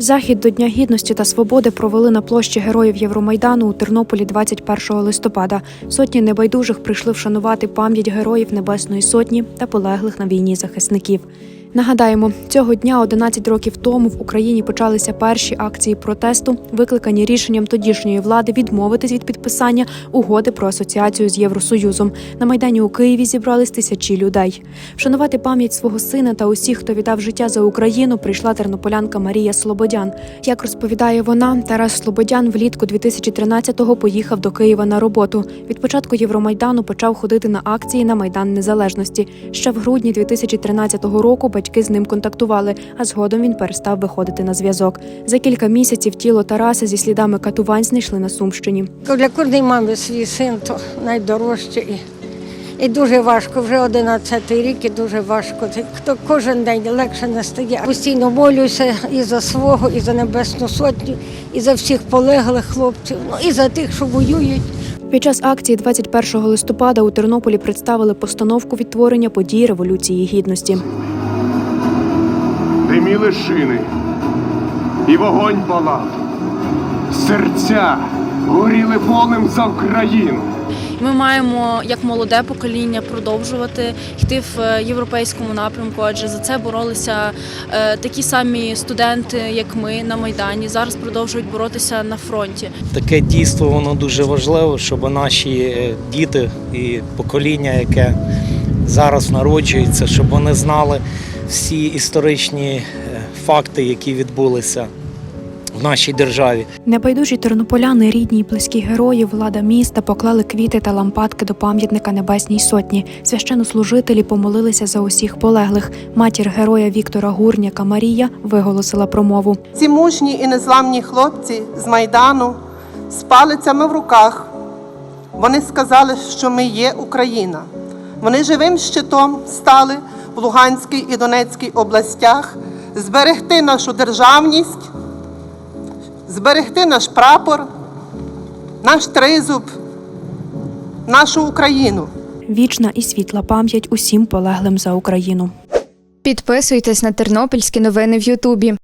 Захід до Дня гідності та свободи провели на площі Героїв Євромайдану у Тернополі 21 листопада. Сотні небайдужих прийшли вшанувати пам'ять героїв Небесної Сотні та полеглих на війні захисників. Нагадаємо, цього дня, 11 років тому, в Україні почалися перші акції протесту, викликані рішенням тодішньої влади відмовитись від підписання угоди про асоціацію з Євросоюзом. На майдані у Києві зібрались тисячі людей. Вшанувати пам'ять свого сина та усіх, хто віддав життя за Україну, прийшла тернополянка Марія Слободян. Як розповідає вона, Тарас Слободян влітку 2013-го поїхав до Києва на роботу. Від початку Євромайдану почав ходити на акції на Майдан Незалежності. Ще в грудні 2013 року батьки з ним контактували, а згодом він перестав виходити на зв'язок. За кілька місяців тіло Тараса зі слідами катувань знайшли на Сумщині. Для кожної мами свій син то найдорожче і, і дуже важко. Вже 11 рік і дуже важко. Хто кожен день легше не стає. Постійно молюся і за свого, і за Небесну Сотню, і за всіх полеглих хлопців, ну і за тих, що воюють. Під час акції 21 листопада у Тернополі представили постановку відтворення подій Революції Гідності. Диміли шини, і вогонь палав, серця горіли полем за Україну. Ми маємо як молоде покоління продовжувати йти в е, європейському напрямку, адже за це боролися е, такі самі студенти, як ми на майдані. Зараз продовжують боротися на фронті. Таке дійство воно дуже важливо, щоб наші е, діти і покоління, яке зараз народжується, щоб вони знали всі історичні е, факти, які відбулися в нашій державі. Небайдужі тернополяни, рідні й близькі герої, влада міста поклали квіти та лампадки до пам'ятника Небесній Сотні. Священнослужителі помолилися за усіх полеглих. Матір героя Віктора Гурняка Марія виголосила промову. Ці мужні і незламні хлопці з Майдану з палицями в руках. Вони сказали, що ми є Україна. Вони живим щитом стали в Луганській і Донецькій областях зберегти нашу державність, зберегти наш прапор, наш тризуб, нашу Україну. Вічна і світла пам'ять усім полеглим за Україну. Підписуйтесь на тернопільські новини в Ютубі.